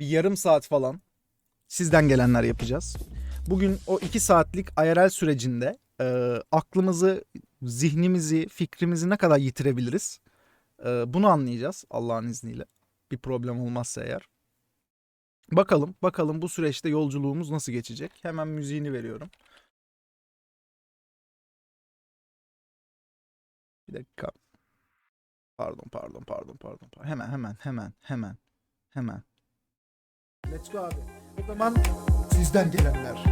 bir yarım saat falan sizden gelenler yapacağız. Bugün o iki saatlik IRL sürecinde e, aklımızı, zihnimizi, fikrimizi ne kadar yitirebiliriz? E, bunu anlayacağız Allah'ın izniyle. Bir problem olmazsa eğer. Bakalım, bakalım bu süreçte yolculuğumuz nasıl geçecek? Hemen müziğini veriyorum. Bir dakika. Pardon, pardon, pardon, pardon. pardon. Hemen, hemen, hemen, hemen, hemen. Let's go abi. O zaman Sizden gelenler.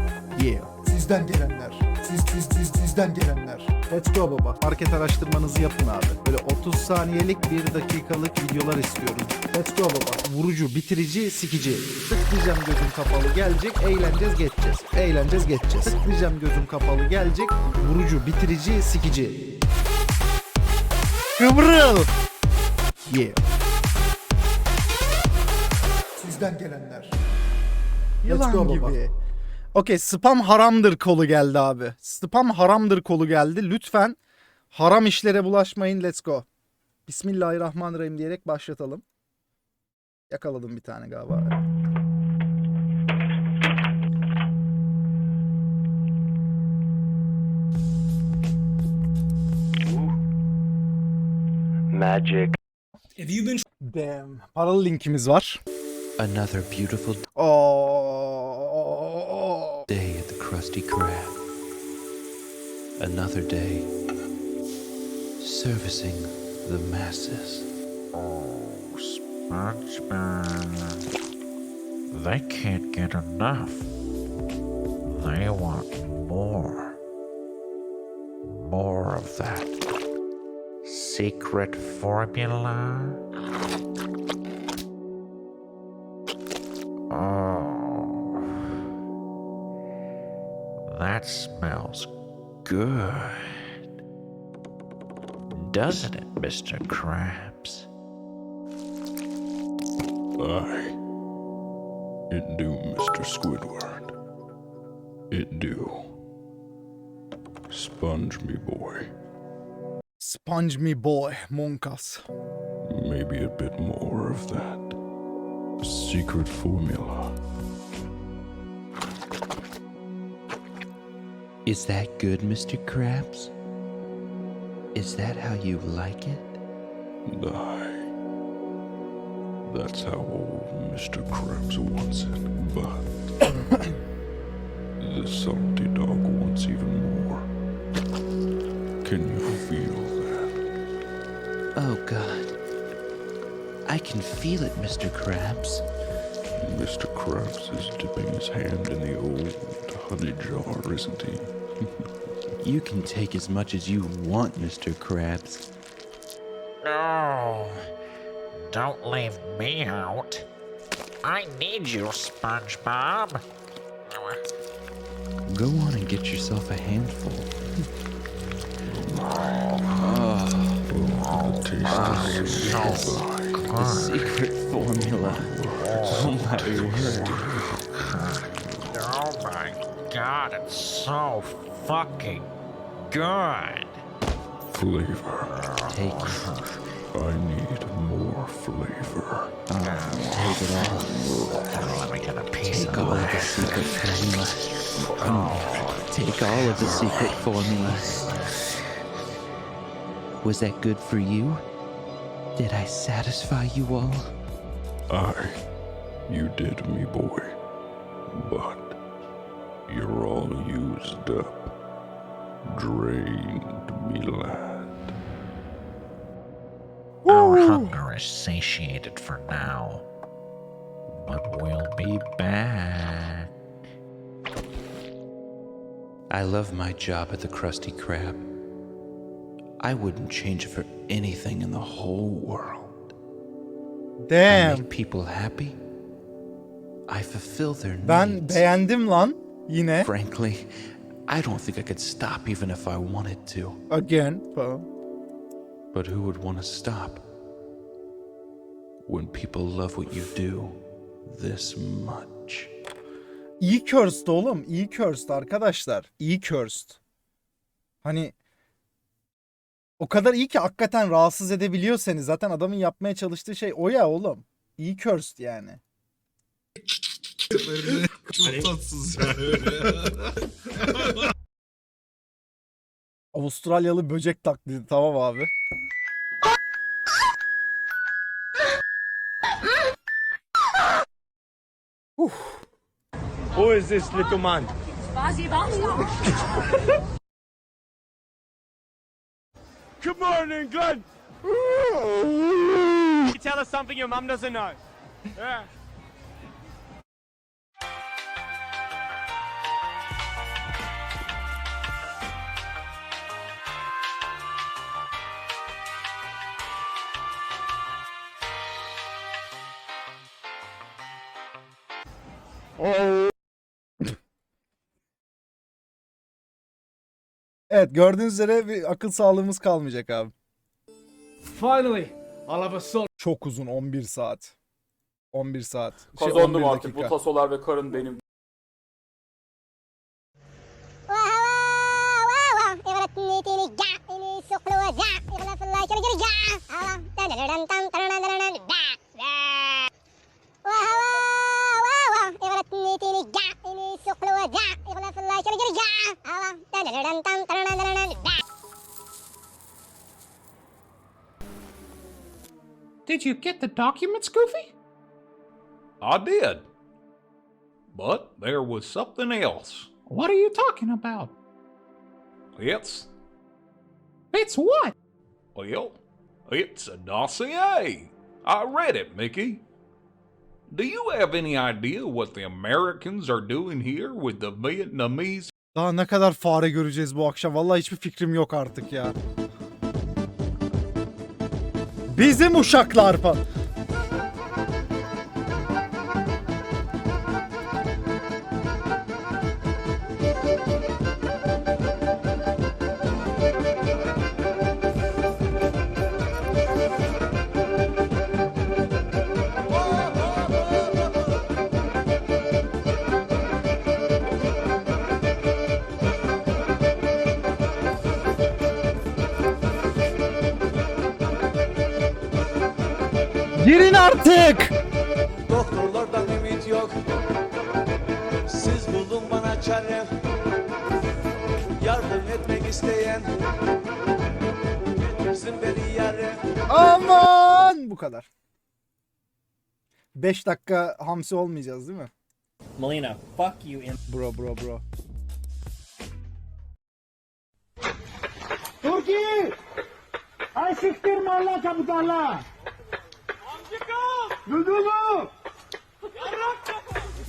yeah. Sizden gelenler. Siz siz siz sizden gelenler. Let's go baba. Market araştırmanızı yapın abi. Böyle 30 saniyelik 1 dakikalık videolar istiyorum. Let's go baba. Vurucu, bitirici, sikici. Tıklayacağım gözüm kapalı gelecek, eğleneceğiz geçeceğiz. Eğleneceğiz geçeceğiz. Tıklayacağım gözüm kapalı gelecek, vurucu, bitirici, sikici. Kıvrıl. Yeah. Sizden gelenler. Yılan go baba. gibi. Okey spam haramdır kolu geldi abi. Spam haramdır kolu geldi. Lütfen haram işlere bulaşmayın. Let's go. Bismillahirrahmanirrahim diyerek başlatalım. Yakaladım bir tane galiba. Magic. Damn. Paralı linkimiz var. Another beautiful Oo. Oh. day at the Krusty Krab. Another day servicing the masses. Oh, SpongeBob. They can't get enough. They want more. More of that secret formula. That smells good. Doesn't it, Mr. Krabs? Aye. It do, Mr. Squidward. It do. Sponge me boy. Sponge me boy. Monkas. Maybe a bit more of that. Secret formula. Is that good, Mr. Krabs? Is that how you like it? Aye. That's how old Mr. Krabs wants it, but the salty dog wants even more. Can you feel that? Oh, God. I can feel it, Mr. Krabs. Mr. Krabs is dipping his hand in the old honey jar, isn't he? You can take as much as you want, Mr. Krabs. No, don't leave me out. I need you, SpongeBob. Go on and get yourself a handful. Oh, the taste is ah, so So The secret formula. Oh, my word. Oh my god, it's so fucking good. flavor. Take it. I need more flavor. Take it all. Let me get a piece Take of all of the secret formula. Mm, Take all of the secret formula. Was that good for you? Did I satisfy you all? Aye, you did me, boy. But you're all used up. Drained me, lad. Our hunger is satiated for now. But we'll be back. I love my job at the Krusty Krab. I wouldn't change it for anything in the whole world. Damn. I Damn. make people happy. I fulfill their Ben needs. beğendim lan. Yine. Frankly, I don't think I could stop even if I wanted to. Again. falan. But who would want to stop? When people love what you do this much. İyi cursed oğlum. İyi cursed arkadaşlar. İyi cursed. Hani o kadar iyi ki hakikaten rahatsız edebiliyor seni. Zaten adamın yapmaya çalıştığı şey o ya oğlum. İyi cursed yani. Çok tatsız ya. Avustralyalı böcek taklidi tamam abi. Bazi Basta. tell us something your mum doesn't know. Yeah. Evet gördüğünüz üzere bir akıl sağlığımız kalmayacak abi. Finally, I'll have a son. Çok uzun 11 saat. 11 saat. Şey, Kazandım 11 artık bu dakika. tasolar ve karın benim. Did you get the documents, Goofy? I did. But there was something else. What are you talking about? It's, It's what? well, it's a dossier. I read it, Mickey. Do you have any idea what the Americans are doing here with the Vietnamese Daha ne kadar fare göreceğiz bu akşam? Vallahi hiçbir fikrim yok artık ya. Bizim uşaklar falan. Artık. Doktorlardan ümit yok. Siz bulun bana çare. Yardım etmek isteyen getirsin beni yere. Aman bu kadar. 5 dakika hamsi olmayacağız değil mi? Melina, fuck you in Bro bro bro. Turki! Ay siktir malla kapitala! Duydun mu?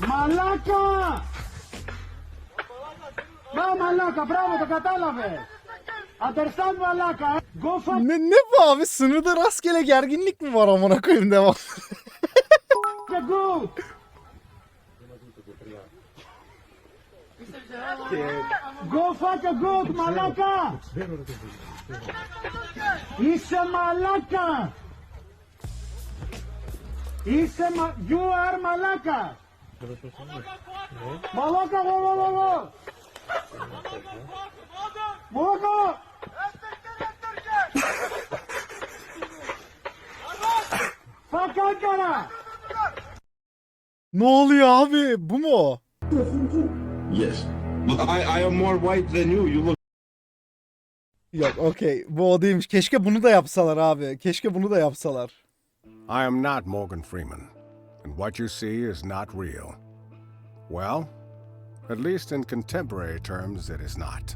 Μαλάκα! Μα μαλάκα, μπράβο, το κατάλαβε! Understand μαλάκα, ε? Go fuck Ne, ne bu abi? Sınırda rastgele gerginlik mi var amına koyayım devam. the good! Go fuck a good, μαλάκα! Είσαι μαλάκα! Είσαι μα... You are μαλάκα! Μαλάκα, εγώ, εγώ, εγώ! Μαλάκα! Fuck Ankara! ne oluyor abi? Bu mu o? Yes. I, I am more white than you. You look Yok okey. Bu o değilmiş. Keşke bunu da yapsalar abi. Keşke bunu da yapsalar. I am not Morgan Freeman, and what you see is not real. Well, at least in contemporary terms, it is not.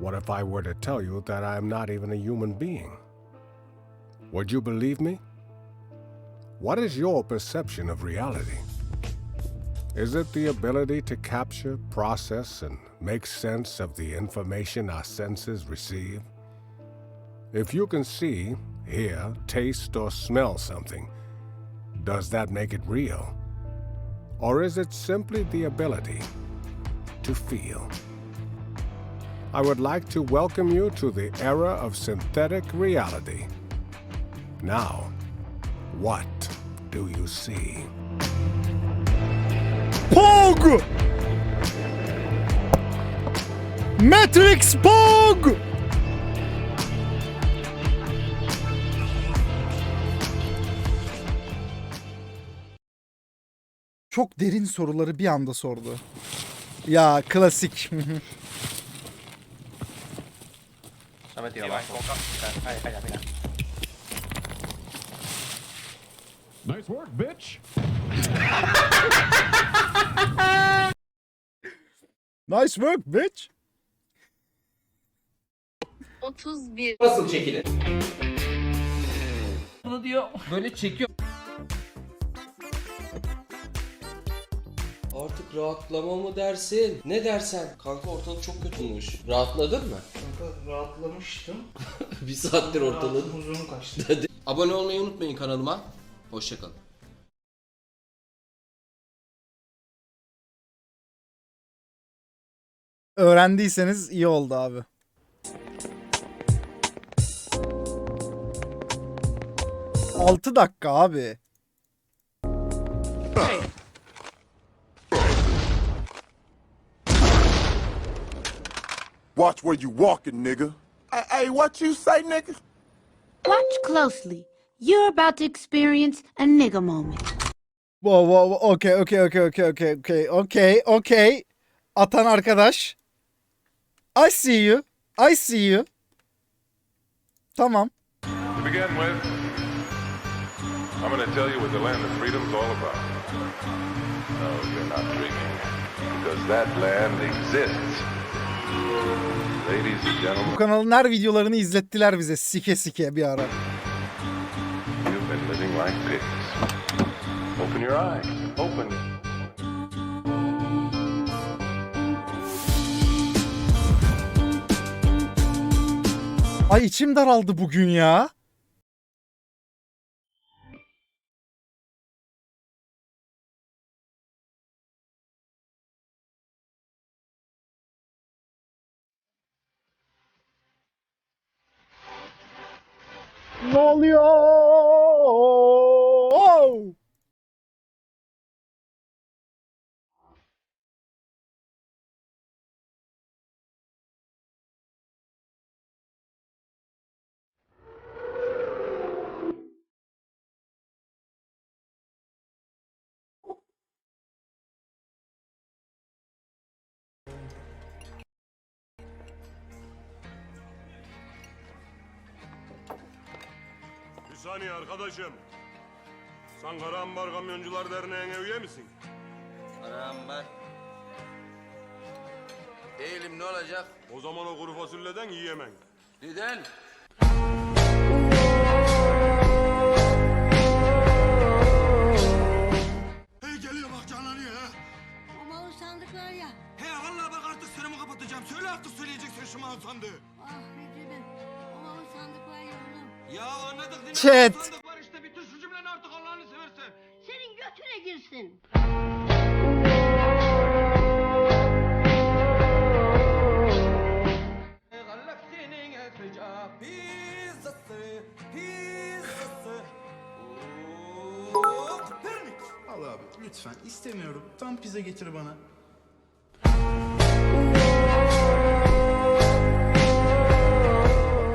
What if I were to tell you that I am not even a human being? Would you believe me? What is your perception of reality? Is it the ability to capture, process, and make sense of the information our senses receive? If you can see, hear, taste, or smell something, does that make it real? Or is it simply the ability to feel? I would like to welcome you to the era of synthetic reality. Now, what do you see? Pog! Matrix Pog! Çok derin soruları bir anda sordu. Ya klasik. Nice work, bitch. nice work bitch. 31 Nasıl çekilir? Bunu diyor. Böyle çekiyor. Rahatlama mı dersin? Ne dersen? Kanka ortalık çok kötü olmuş. Rahatladın mı? Kanka rahatlamıştım. Bir saattir ortalık. Huzurun kaçtı. Abone olmayı unutmayın kanalıma. Hoşçakalın. Öğrendiyseniz iyi oldu abi. Altı dakika abi. Watch where you walking, nigga. Hey, hey, what you say, nigga? Watch closely. You're about to experience a nigga moment. Wow, wow, wow. Okay, okay, okay, okay, okay, okay, okay, okay. Atan arkadaş. I see you. I see you. Tamam. To begin with, I'm going to tell you what the land of freedom's all about. No, you're not dreaming, because that land exists. Ladies and Bu kanalın her videolarını izlettiler bize sike sike bir ara. Ay içim daraldı bugün ya. Oluyor? Saniye arkadaşım. Sen Karahambar Kamyoncular Derneği'ne üye misin? Karahambar. Değilim ne olacak? O zaman o kuru fasulyeden yiyemem. Neden? Anladık değil mi? Chat. Sandık var işte bitir şu cümleni artık Allah'ını seversen. Senin götüne girsin. Al abi lütfen istemiyorum. Tam pizza getir bana.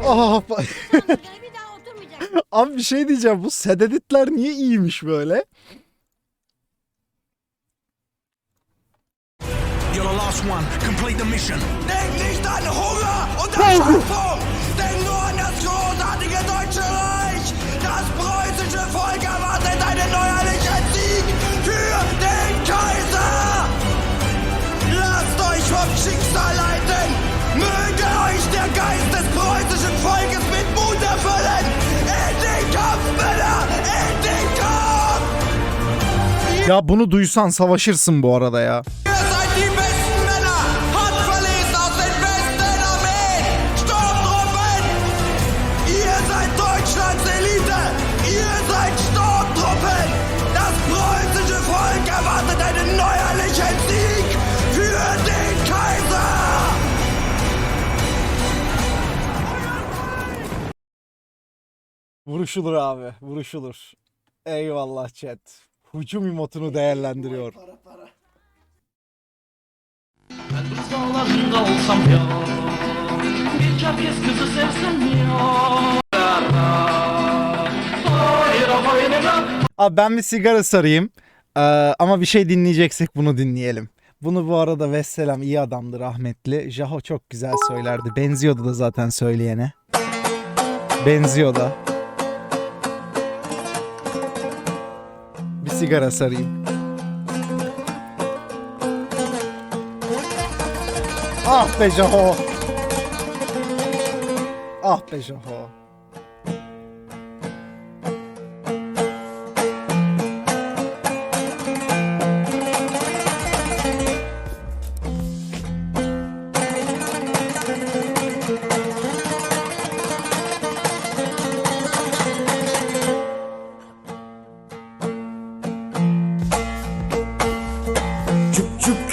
Ah, ba- bir daha oturmayacak. Abi bir şey diyeceğim. Bu sededitler niye iyiymiş böyle? You're the last one. Complete the mission. Denk nicht an Hunger und Erschöpfung! Denk nur an das großartige erwartet einen neuerlichen Sieg für den Kaiser! Vuruşulur abi, vuruşulur. Eyvallah chat. Hücum emotunu değerlendiriyor. Dağlarında olsam ya. Bir herkes kızı sevsem ya. Hayır hayır Abi ben bir sigara sarayım. Ee, ama bir şey dinleyeceksek bunu dinleyelim. Bunu bu arada Vesselam iyi adamdı rahmetli. Jaho çok güzel söylerdi. Benziyordu da zaten söyleyene. Benziyor da. سیگار ساری آه به جون آه به جون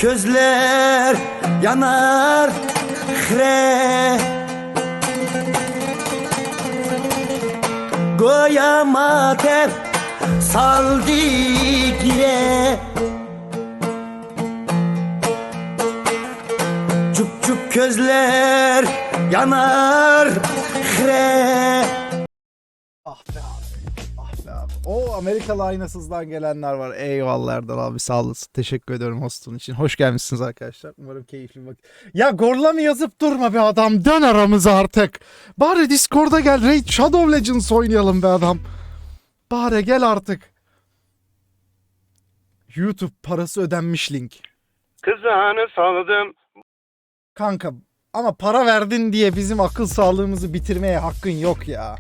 közler yanar hre Goyamater saldik ye Çuk çuk közler yanar hre Amerikalı aynasızdan gelenler var. Eyvallah Erdal abi sağ olasın. Teşekkür ediyorum hostun için. Hoş gelmişsiniz arkadaşlar. Umarım keyifli bir vakit. Ya Gorla mı yazıp durma be adam. Dön aramıza artık. Bari Discord'a gel. Raid Shadow Legends oynayalım be adam. Bari gel artık. YouTube parası ödenmiş link. Kızağını salladım. Kanka ama para verdin diye bizim akıl sağlığımızı bitirmeye hakkın yok ya.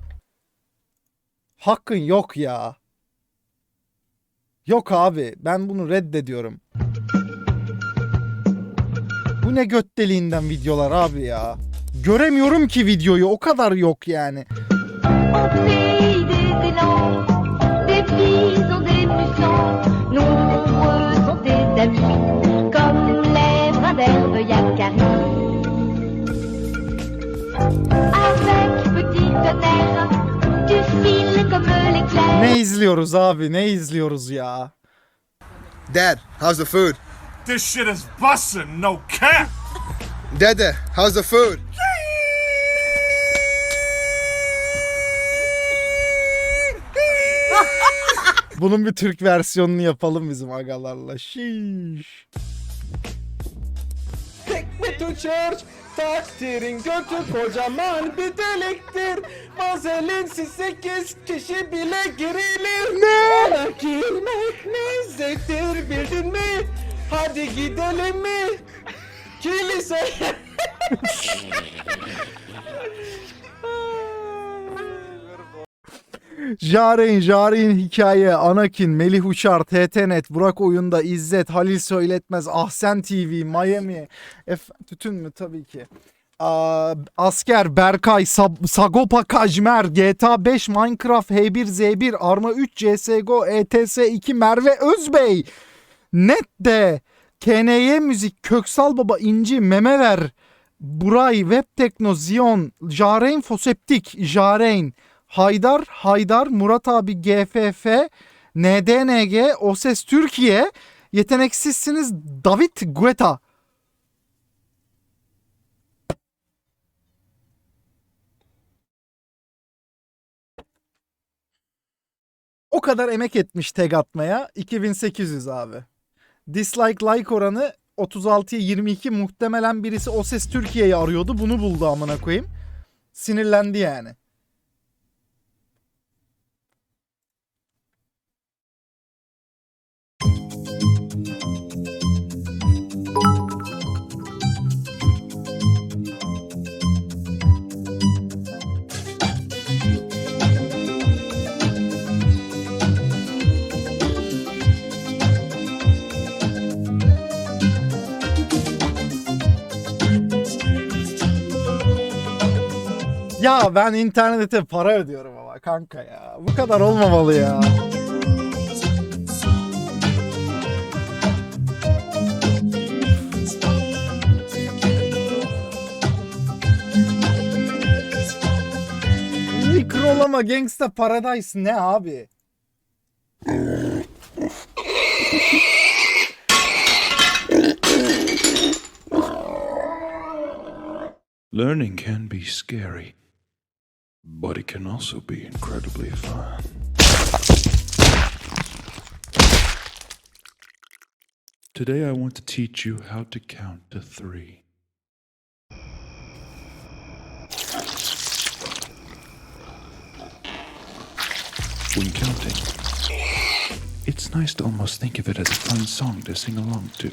Hakkın yok ya. Yok abi ben bunu reddediyorum. Bu ne göt deliğinden videolar abi ya. Göremiyorum ki videoyu o kadar yok yani. Avec petit tonnerre, Ne izliyoruz abi ne izliyoruz ya. Dad, how's the food? This shit is bussin', no cap. Dada, how's the food? Bunun bir Türk versiyonunu yapalım bizim agalarla. Şiş. Tekme to church, takdirin götü kocaman bir deliktir. Vazelinsiz sekiz kişi bile girilir. Ne? Ona girmek ne zevktir bildin mi? Hadi gidelim mi? Kiliseye. Jaren, Jaren hikaye, Anakin, Melih Uçar, TTNet, Burak Oyunda, İzzet, Halil Söyletmez, Ahsen TV, Miami, Ef tütün mü? Tabii ki. Aa, Asker, Berkay, Sab- Sagopa Kajmer, GTA 5, Minecraft, H1Z1, Arma 3, CSGO, ETS 2, Merve Özbey, Netde, KNY Müzik, Köksal Baba, İnci, Memever, Buray, Web Tekno, Zion, Jaren Foseptik, Jaren, Haydar, Haydar, Murat abi GFF, NDNG, O Ses Türkiye, Yeteneksizsiniz David Guetta. O kadar emek etmiş tag atmaya 2800 abi. Dislike like oranı 36'ya 22 muhtemelen birisi O Ses Türkiye'yi arıyordu bunu buldu amına koyayım. Sinirlendi yani. Ya ben internete para ödüyorum ama kanka ya. Bu kadar olmamalı ya. Mikrolama Gangsta Paradise ne abi? Learning can be scary, but it can also be incredibly fun. Today I want to teach you how to count to three. When counting, it's nice to almost think of it as a fun song to sing along to.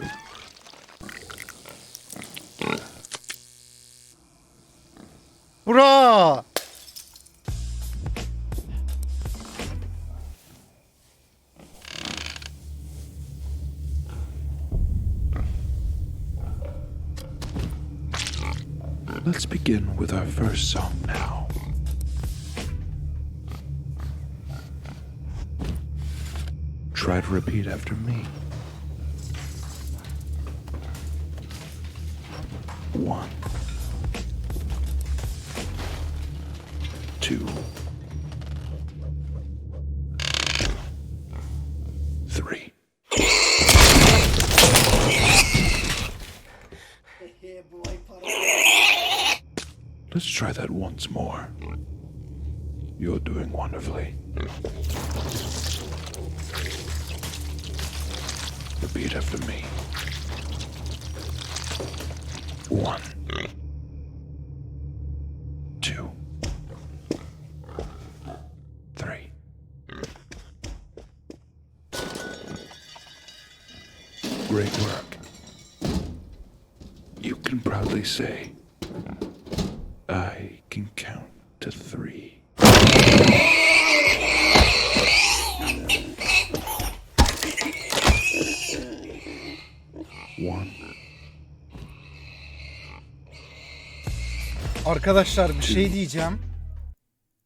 Bra! With our first song now. Try to repeat after me. One, two, three. Let's try that once more. You're doing wonderfully. Repeat after me. One, two, three. Great work. You can proudly say, I can count to three. One. Arkadaşlar bir şey diyeceğim.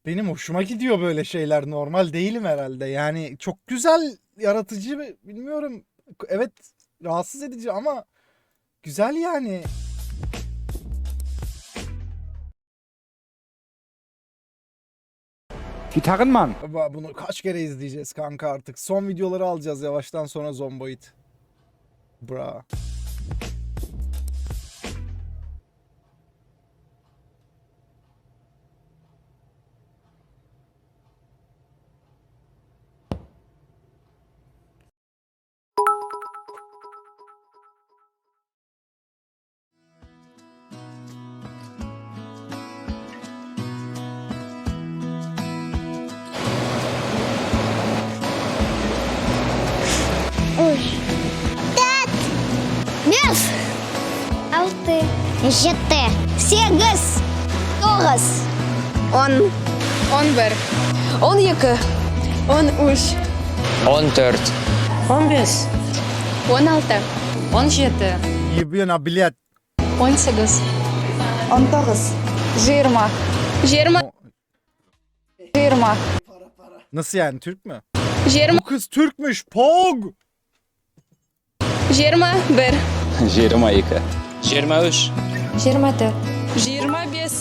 Benim hoşuma gidiyor böyle şeyler. Normal değilim herhalde. Yani çok güzel, yaratıcı bilmiyorum. Evet rahatsız edici ama güzel yani. Gitarrenmann. Ama Bunu kaç kere izleyeceğiz kanka artık. Son videoları alacağız yavaştan sonra Zomboid. Bra. Jete! Sekiz! Dokuz! On. On bir. On iki. On üç. On dört. On beş. On altı. On yedi. Yibiyona bilet. On sekiz. On dokuz. Yirmi. Yirmi. Yirmi. Nasıl yani Türk mü? Yirmi. Bu kız Türkmüş. Pog! Yirmi bir. Yirmi iki. Yirmi üç. Yirmi dört. Yirmi beş.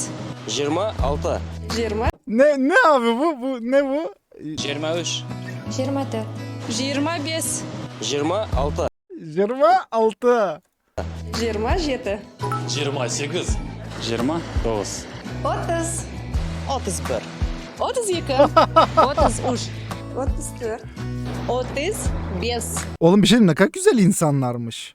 Yirmi altı. Yirmi. Ne ne abi bu? Bu ne bu? Yirmi üç. Yirmi dört. Yirmi beş. Yirmi altı. 26. Yirmi yedi. Yirmi sekiz. Yirmi dokuz. Otuz. Otuz bir. Otuz iki. Otuz üç. Otuz dört. Otuz beş. Oğlum bir şey diyeyim, ne kadar güzel insanlarmış.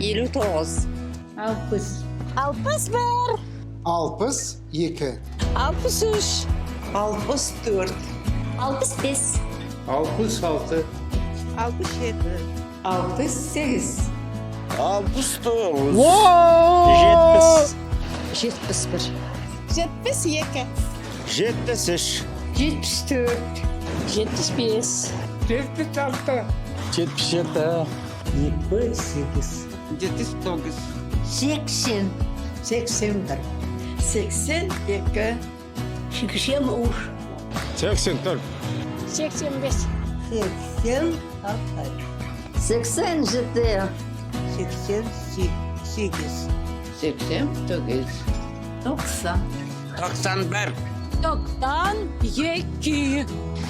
Ilutos. Alpus. Alpus bir. Alpus iki. Alpus üç. Alpus dört. Alpus beş. Alpus altı. Alpus yedi. Alpus sekiz. Alpus dokuz. Wow! Jetpis. Jetpis bir. Jetpis iki. Jetpis üç. Jetpis dört. Jetpis beş. Jetpis altı. Jetpis yedi. Yetmiş sekiz. 79. 80. 80'dir. 80, 2. 80 uur. 84. 85. 80, 87. 88. 89. 90. 91. 92.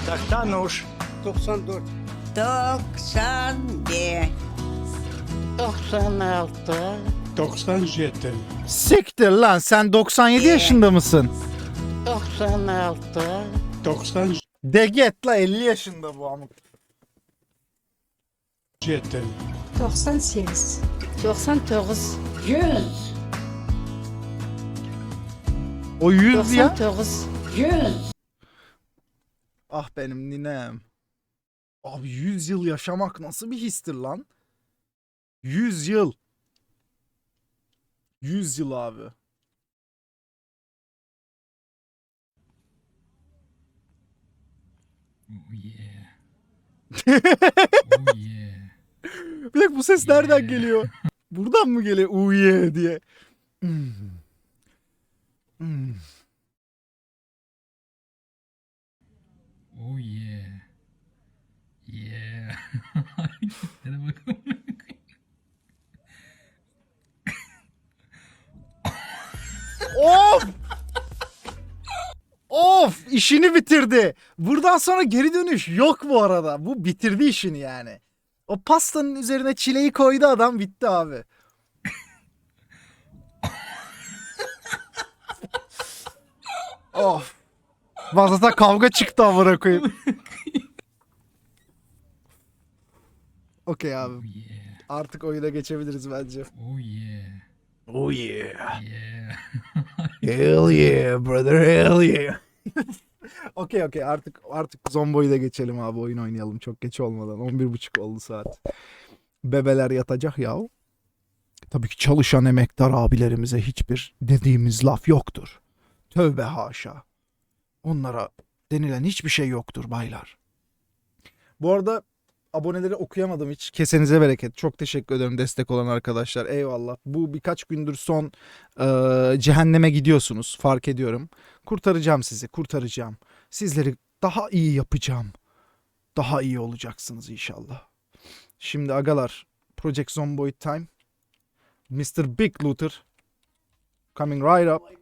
93. 94. 95. 96. 97. Siktir lan sen 97 yaşında mısın? 96. 97. Deget la 50 yaşında bu amık. 98. 99. 100. O 100 ya. 99. 100. Ah benim ninem. Abi 100 yıl yaşamak nasıl bir histir lan? 100 yıl. 100 yıl abi. Bir dakika bu ses nereden geliyor? Buradan mı geliyor? Uuu yeah diye. Hmm. Hmm. Oh yeah. Yeah. Hadi bakalım. Of! of! işini bitirdi. Buradan sonra geri dönüş yok bu arada. Bu bitirdi işini yani. O pastanın üzerine çileği koydu adam bitti abi. of. Vazata kavga çıktı amına koyayım. Okey abi. Artık oyuna geçebiliriz bence. Oh yeah. Oh yeah. Yeah. Hell yeah brother hell yeah. okey okey artık artık zomboyu da geçelim abi oyun oynayalım çok geç olmadan 11.30 oldu saat. Bebeler yatacak ya. Tabii ki çalışan emektar abilerimize hiçbir dediğimiz laf yoktur. Tövbe haşa. Onlara denilen hiçbir şey yoktur baylar. Bu arada aboneleri okuyamadım hiç. Kesenize bereket. Çok teşekkür ederim destek olan arkadaşlar. Eyvallah. Bu birkaç gündür son e, cehenneme gidiyorsunuz. Fark ediyorum. Kurtaracağım sizi. Kurtaracağım. Sizleri daha iyi yapacağım. Daha iyi olacaksınız inşallah. Şimdi agalar. Project Zomboid Time. Mr. Big Luther. Coming right up.